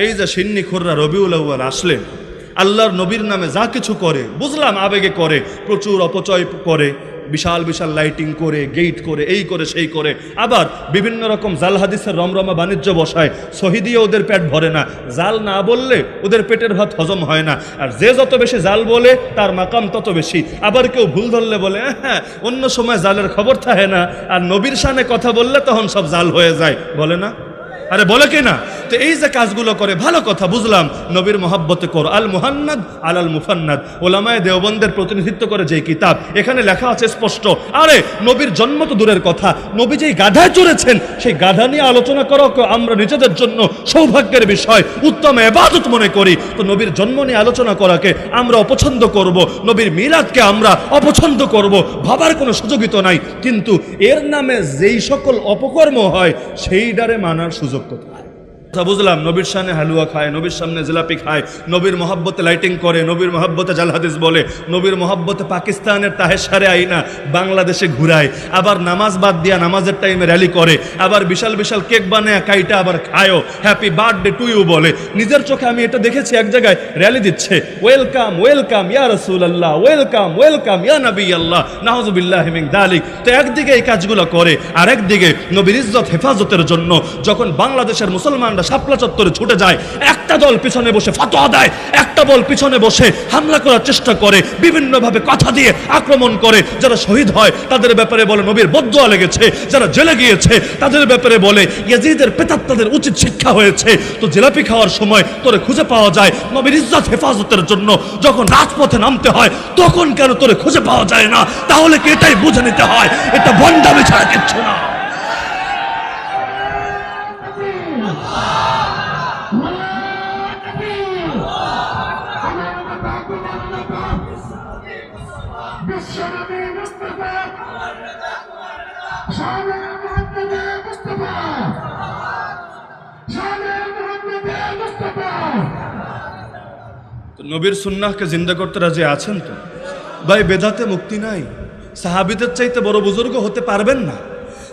এই যে সিন্নি খুররা রবিউল আউ্য়াল আসলেন, আল্লাহর নবীর নামে যা কিছু করে, বুঝলাম আবেগে করে, প্রচুর অপচয় করে, বিশাল বিশাল লাইটিং করে গেট করে, এই করে, সেই করে। আবার বিভিন্ন রকম জাল হাদিসের রমরমা বাণিজ্য বসায়, শহীদিয়ে ওদের পেট ভরে না। জাল না বললে ওদের পেটের ভাত হজম হয় না। আর যে যত বেশি জাল বলে, তার মাকাম তত বেশি। আবার কেউ ভুল ধরলে বলে হ্যাঁ অন্য সময় জালের খবর থাকে না। আর নবীর সামনে কথা বললে তখন সব জাল হয়ে যায়। বলে না? আরে বলে কি না? তো এই যে কাজগুলো করে, ভালো কথা, বুঝলাম। নবীর মহাব্বতে কর, আল মুহান্নাদ আল আল মুফান্নাদ। ওলামায় দেওবন্দের প্রতিনিধিত্ব করে যে কিতাব, এখানে লেখা আছে স্পষ্ট। আরে, নবীর জন্ম তো দূরের কথা। নবী যেই গাধায় চড়েছেন, সেই গাধা নিয়ে আলোচনা করো আমরা নিজেদের জন্য সৌভাগ্যের বিষয়, উত্তম এবাদত মনে করি। তো নবীর জন্ম নিয়ে আলোচনা করাকে আমরা অপছন্দ করব, নবীর মিলাদকে আমরা অপছন্দ করব, ভাবার কোনো সুযোগই তো নাই। কিন্তু এর নামে যেই সকল অপকর্ম হয় সেই ডারে মানার সুযোগ 都得来。কথা বুঝলাম। নবীর সামনে হালুয়া খায়, নবীর সামনে জিলাপি খায়, নবীর মহাব্বতে লাইটিং করে, নবীর মহাব্বতে জাল হাদিস বলে, নবীর মহাব্বতে পাকিস্তানের তাহের আইনা, বাংলাদেশে ঘুরায়। আবার নামাজ বাদ দিয়া নামাজের টাইমে র্যালি করে, আবার বিশাল বিশাল কেক বানায়, কাইটা আবার খায়ও। হ্যাপি বার্থডে টু ইউ বলে। নিজের চোখে আমি এটা দেখেছি, এক জায়গায় র্যালি দিচ্ছে। ওয়েলকাম ওয়েলকাম ইয়া রসুল আল্লাহ ওয়েলকাম ওয়েলকাম ইয়া নবী আল্লাহ নাহজুবিল্লাহ মিন দালিক তো একদিকে এই কাজগুলো করে আর একদিকে নবীর ইজ্জত, হেফাজতের জন্য যখন বাংলাদেশের মুসলমানরা শাপলা চত্বরে ছুটে যায় একটা দল পিছনে বসে ফতোয়া দেয়, একটা বল পিছনে বসে হামলা করার চেষ্টা করে, বিভিন্নভাবে কথা দিয়ে আক্রমণ করে। যারা শহীদ হয়, তাদের ব্যাপারে বলে নবীর বদুয়া লেগেছে। যারা জেলে গিয়েছে, তাদের ব্যাপারে বলে ইয়াজিদের পেতাত্তাদের উচিত শিক্ষা হয়েছে। তো জিলাপি খাওয়ার সময় তোরে খুঁজে পাওয়া যায় নবীর ইজ্জত হেফাজতের জন্য। যখন রাজপথে নামতে হয়, তখন কেন তোরে খুঁজে পাওয়া যায় না? তাহলে কি এটাই বুঝে নিতে হয়? এটা বন্ডামি ছাড়া কিচ্ছু না। নবীর সুন্নাহকে জিন্দা করতে রাজি আছেন তো? ভাই, বেদাতে মুক্তি নাই। সাহাবিদের চাইতে বড় বুজুর্গ হতে পারবেন না।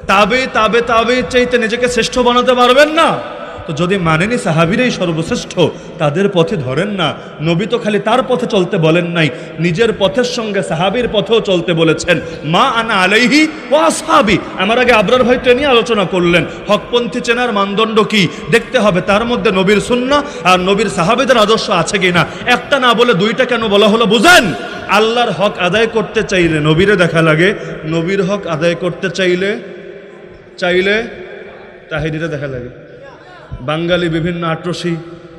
তাবে তাবে তাবে চাইতে নিজেকে শ্রেষ্ঠ বানাতে পারবেন না। তো যদি মানেনি সাহাবিরাই সর্বশ্রেষ্ঠ, তাদের পথে ধরেন না। নবী তো খালি তার পথে চলতে বলেন নাই, নিজের পথের সঙ্গে সাহাবির পথেও চলতে বলেছেন। মা আনা আলাইহি ও আসহাবি। আমার আগে আবরার ভাই ট্রেনে আলোচনা করলেন, হকপন্থী চেনার মানদণ্ড কি? দেখতে হবে তার মধ্যে নবীর সুন্না আর নবীর সাহাবিদের আদর্শ আছে কিনা। একটা না বলে দুইটা কেন বলা হলো বুঝেন? আল্লাহর হক আদায় করতে চাইলে নবীরে দেখা লাগে, নবীর হক আদায় করতে চাইলে চাইলে তাহিরিরা দেখা লাগে। বাঙালি বিভিন্ন আটরসি,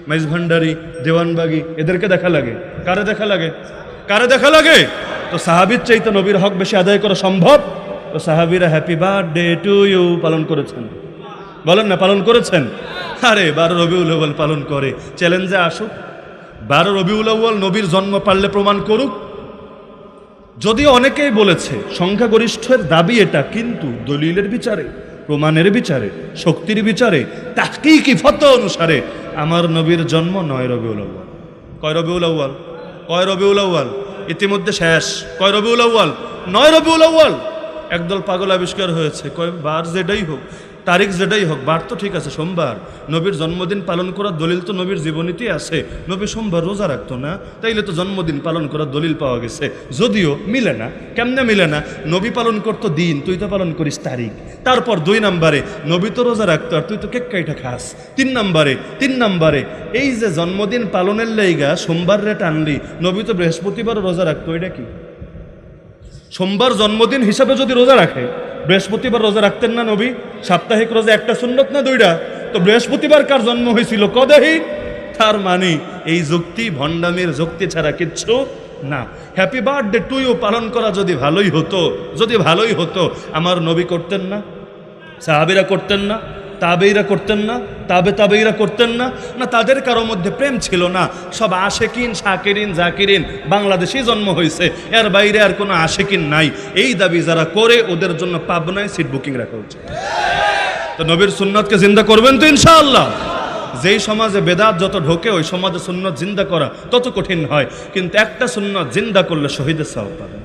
মেজভান্ডারি, দেওয়ানবাগি, এদেরকে দেখা লাগে। কারে দেখা লাগে? কারে দেখা লাগে? তো সাহাবির চাইতে নবীর হক বেশি আদায় করা সম্ভব? তো সাহাবিরা হ্যাপি বার্থডে টু ইউ পালন করেছেন। বলেন না, পালন করেছেন? আরে, বারো রবিউল আউ্বাল পালন করে। চ্যালেঞ্জে আসুক। বারো রবিউল আউ্বাল নবীর জন্ম পারলে প্রমাণ করুক। যদিও অনেকেই বলেছে, সংখ্যাগরিষ্ঠের দাবি এটা, কিন্তু দলিলের বিচারে প্রমাণের বিচারে, শক্তির বিচারে, তাহকিকি ফত অনুসারে আমার নবীর জন্ম নয় রবিউল আউ্বাল কয় রবিউল আউ্বাল কয় রবিউল আউ্বাল ইতিমধ্যে শেষ। কয় রবিউল আউ্বাল নয় রবিউল আউ্বাল একদল পাগল আবিষ্কার হয়েছে। কয় বার যেটাই হোক তারিখ যেটাই হোক, বার তো ঠিক আছে, সোমবার। নবীর জন্মদিন পালন করার দলিল তো নবীর জীবনীতে আছে। নবী সোমবার রোজা রাখতো না, তাইলে তো জন্মদিন পালন করার দলিল পাওয়া গেছে। যদিও মিলে না, কেমনে মিলে না? নবী পালন করতো দিন, তুই তো পালন করিস তারিখ। তারপর দুই নম্বরে, নবী তো রোজা রাখতো আর তুই তো কেক কাইটা খাস। তিন নম্বরে তিন নম্বরে, এই যে জন্মদিন পালনের লাইগা, সোমবার রে টানলি নবী তো বৃহস্পতিবার রোজা রাখতো, এটা কি? সোমবার জন্মদিন হিসাবে যদি রোজা রাখে বৃহস্পতিবার রোজা রাখতেন না নবী? সাপ্তাহিক রোজা একটা সুন্নত না দুইটা? তো বৃহস্পতিবার কার জন্ম হয়েছিল কদেহি? তার মানে এই যুক্তি, ভণ্ডামির যুক্তি ছাড়া কিচ্ছু না। হ্যাপি বার্থডে টু ইউ পালন করা যদি ভালোই হতো, যদি ভালোই হতো, আমার নবী করতেন না? সাহাবিরা করতেন না? তাবেইরা করতেন না, তাবে তাবেইরা করতেন না না তাদের কারও মধ্যে প্রেম ছিল না। সব আশেকিন, শাকিরিন, জাকিরিন, বাংলাদেশেই জন্ম হয়েছে। এর বাইরে আর কোনো আশেকিন নাই। এই দাবি যারা করে, ওদের জন্য পাবনায় সিট বুকিং রাখা উচিত তো নবীর সুন্নতকে জিন্দা করবেন তো ইনশাআল্লাহ। যেই সমাজে বেদাত যত ঢোকে, ওই সমাজে সুন্নত জিন্দা করা তত কঠিন হয়। কিন্তু একটা সুন্নত জিন্দা করলে শহীদের সাহব পাবেন।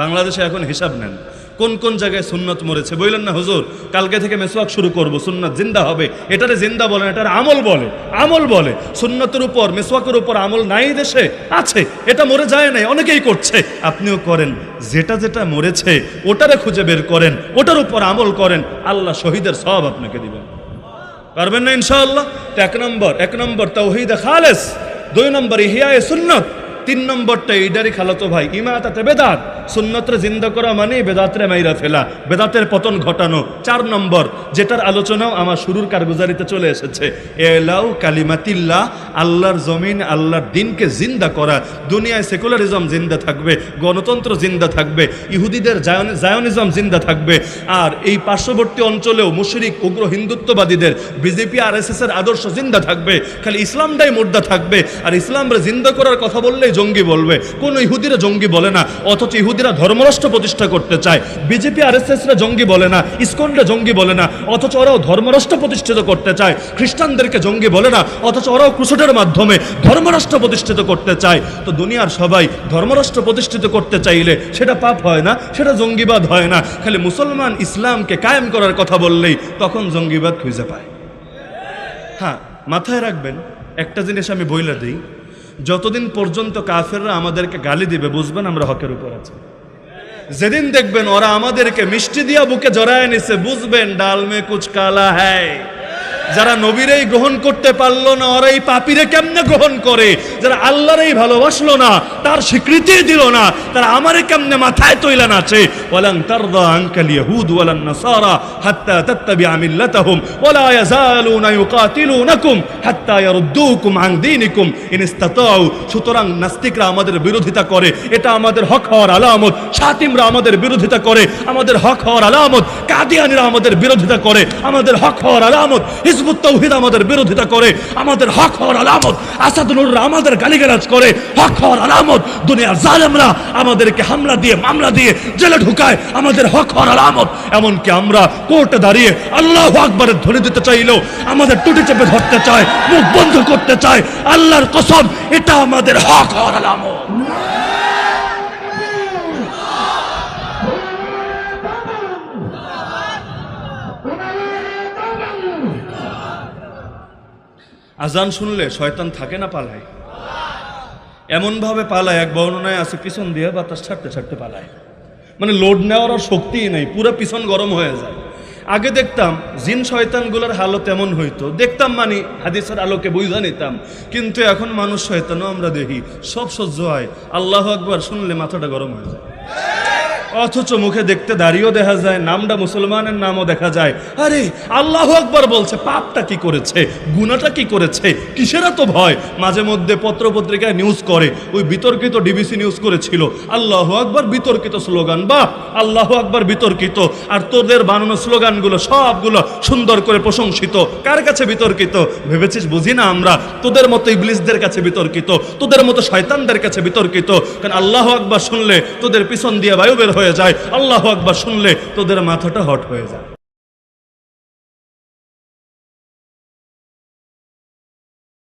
বাংলাদেশে এখন হিসাব নেন। কোন কোন জায়গায় সুন্নত মরেছে? বললেন না, হুজুর, কালকে থেকে মেসওয়াক শুরু করব, সুন্নত জিন্দা হবে। এটারে জিন্দা বলে এটার আমল বলে আমল বলে। সুন্নতের উপর, মেসওয়াকের উপর আমল নাই দেশে, আছে, এটা মরে যায় নাই, অনেকেই করছে। আপনিও করেন, যেটা যেটা মরেছে, ওটারে খুঁজে বের করেন, ওটার উপর আমল করেন, আল্লাহ শহীদের সব আপনাকে দিবেন। পারবেন না, ইনশাআল্লাহ? এক নম্বর এক নম্বর তাওহীদ খালেস, দুই নম্বর ইহিয়ায়ে সুন্নত। তিন নম্বরটা এইডারি খালাতো ভাই। ইমাতাতে বেদাত। সুন্নতরে জিন্দা করা মানে বেদাতরে মাইরা ফেলা। বেদাতের পতন ঘটানো চার নম্বর। যেটার আলোচনাও আমার শুরুর কারগুজারিতে চলে এসেছে। এলাউ কালিমাতিল্লাহ আল্লাহর জমিন, আল্লাহর দিনকে জিন্দা করা। দুনিয়ায় সেকুলারিজম জিন্দা থাকবে, গণতন্ত্র জিন্দা থাকবে, ইহুদিদের জায়নিজম জিন্দা থাকবে। আর এই পার্শ্ববর্তী অঞ্চলেও মুশরিক, উগ্র হিন্দুত্ববাদীদের বিজেপি, আর এর আদর্শ জিন্দা থাকবে। খালি ইসলামটাই মুর্দা থাকবে। আর ইসলামরা জিন্দা করার কথা বললেই জঙ্গি বলবে, কোন ইহুদিরা জঙ্গি বলে না, অথচ ইহুদিরা ধর্মরাষ্ট্র প্রতিষ্ঠা করতে চায়। বিজেপি আর এস জঙ্গি বলে না, ইসকনরা জঙ্গি বলে না, অথচ ওরাও ধর্মরাষ্ট্র প্রতিষ্ঠিত করতে চায়। খ্রিস্টানদেরকে জঙ্গি বলে না, অথচ ওরাও ক্রুসেডের মাধ্যমে ধর্মরাষ্ট্র প্রতিষ্ঠিত করতে চায়। তো দুনিয়ার সবাই ধর্মরাষ্ট্র প্রতিষ্ঠিত করতে চাইলে সেটা পাপ হয় না, সেটা জঙ্গিবাদ হয় না। খালি মুসলমান ইসলামকে কায়েম করার কথা বললেই তখন জঙ্গিবাদ খুঁজে পায়। হ্যাঁ মাথায় রাখবেন, একটা জিনিস আমি বইলা দিই। যতদিন পর্যন্ত কাফেররা আমাদেরকে গালি দিবে, বুঝবেন আমরা হকের উপর আছি। যেদিন দেখবেন ওরা আমাদেরকে মিষ্টি দিয়া বুকে জড়ায় নিছে, বুঝবেন ডালমে কুচ কালা হ্যায়। যারা নবীরেই গ্রহণ করতে পারল না, ওরা এই পাপিরে কেমনে গ্রহণ করে? যারা আল্লাহরই ভালোবাসলো না, তার স্বীকৃতি দিল না, তারা আমারে কেমনে মাথায় তৈলা নাচে ওয়ালান তারদা ওয়ালান নাসারা হাত্তা হাত্তা ইয়ারুদ্দুকুম আন দীনিকুম ইন সুতরাং নাস্তিকরা আমাদের বিরোধিতা করে, এটা আমাদের হক হওয়ার আলামত। শাতিমরা আমাদের বিরোধিতা করে, আমাদের হক হওয়ার আলামত। কাদিয়ানিরা আমাদের বিরোধিতা করে, আমাদের হক হওয়ার আলামত। হিজবুত তৌহিদ আমাদের বিরোধিতা করে, আমাদের হক হওয়ার আলামত আসাদুল্লাহ আমাদের গালিগালাজ করে, হক হওয়ার আলামত, দুনিয়ার জালেমরা আমাদেরকে হামলা দিয়ে, মামলা দিয়ে জেলে ঢুকায়, আমাদের হক হওয়ার আলামত। এমনকি আমরা কোর্টে দাঁড়িয়ে আল্লাহ আকবরের ধ্বনি দিতে চাইলেও, আমাদের টুটি চেপে ধরতে চায়, মুখ বন্ধ করতে চায়, আল্লাহর কসম, এটা আমাদের হক হওয়ার আলামত। আজান শুনলে শয়তান থাকে না পালায়। এমনভাবে পালায়, এক বর্ণনায় আছে, পিছন দিয়ে বাতাস ছাড়তে ছাড়তে পালায়। মানে লোড নেওয়ার আর শক্তিই নেই, পুরো পিছন গরম হয়ে যায়। আগে দেখতাম, জিন শয়তানগুলোর হালত এমন হইতো। দেখতাম মানে হাদিসের আলোকে বুঝা নিতাম। কিন্তু এখন মানুষ শয়তানও আমরা দেখি, সব সহ্য হয়। আল্লাহ একবার শুনলে মাথাটা গরম হয়ে যায়। অথচ মুখে দেখতে দাঁড়িয়েও দেখা যায়, নামটা মুসলমানের নামও দেখা যায়। আরে, আল্লাহ আকবার বলছে, পাপটা কি করেছে? গুনাটা কি করেছে? কিসের তো ভয়? মাঝে মধ্যে পত্র পত্রিকায় নিউজ করে, ওই বিতর্কিত ডিবিসি নিউজ করেছিল। আল্লাহ আকবার বিতর্কিত স্লোগান বা আল্লাহ আকবার বিতর্কিত। আর তোদের বানানো স্লোগানগুলো, সবগুলো সুন্দর করে প্রশংসিত। কার কাছে বিতর্কিত? ভেবেছিস বুঝি না আমরা? তোদের মতো ইবলিসদের কাছে বিতর্কিত। তোদের মতো শয়তানদের কাছে বিতর্কিত। কারণ আল্লাহ আকবার শুনলে তোদের পিছন দিয়ে বায়ু বের হয়ে যায় আল্লাহ আকবার শুনলে তোদের মাথাটা হট হয়ে যায়।